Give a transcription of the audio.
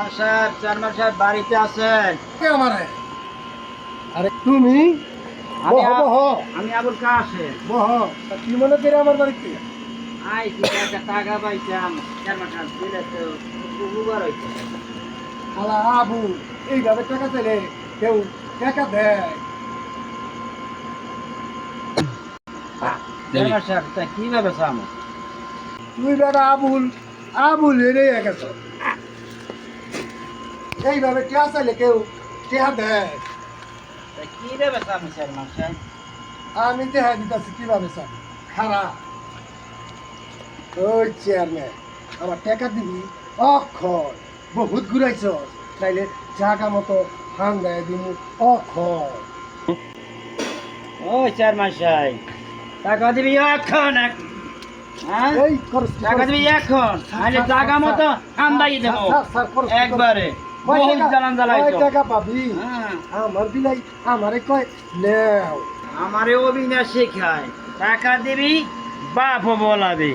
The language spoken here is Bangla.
চেয়ারম্যান সাহেব চেয়ারম্যান সাহেব বাড়িতে আছেন। কে আমারে? আরে তুমি? আমি বহ আ- বহ। আমি আবুল কাশেম। বহ কি মনে করে আমার বাড়িতে? আই কি একটা টাকা পাইতাম। চেয়ারম্যান সাহেব দিলে তো উপকার হইতো। আলা আবু এইভাবে টাকা চাইলে কেউ টাকা দেয়। চেয়ারম্যান সাহেব তা কীভাবে তুই আবুল আবুল এরে গেছ। এইভাবে টিয়া চাইলে কেউ টিয়া দেয় কীভাবে চামো আমি দেখা দিতেছি কীভাবে স্যার খারাপ ওই চেয়ারম্যান আমার টাকা দিবি? অক্ষর। বহুত ঘুরাইছ। তাইলে জাগা মতো হান দেয় দিমু অক্ষর। ও চেয়ারম্যান সাহেব টাকা দিবি এখন হ্যাঁ? টাকা দিবি এখন। মতো আমদাই দেবো একবারে। টাকা? পাবি? হ্যাঁ। আমার বিলাই আমারে কয় নেও। আমারে অভিনয় শেখায় টাকা দিবি বাপ বলাবে।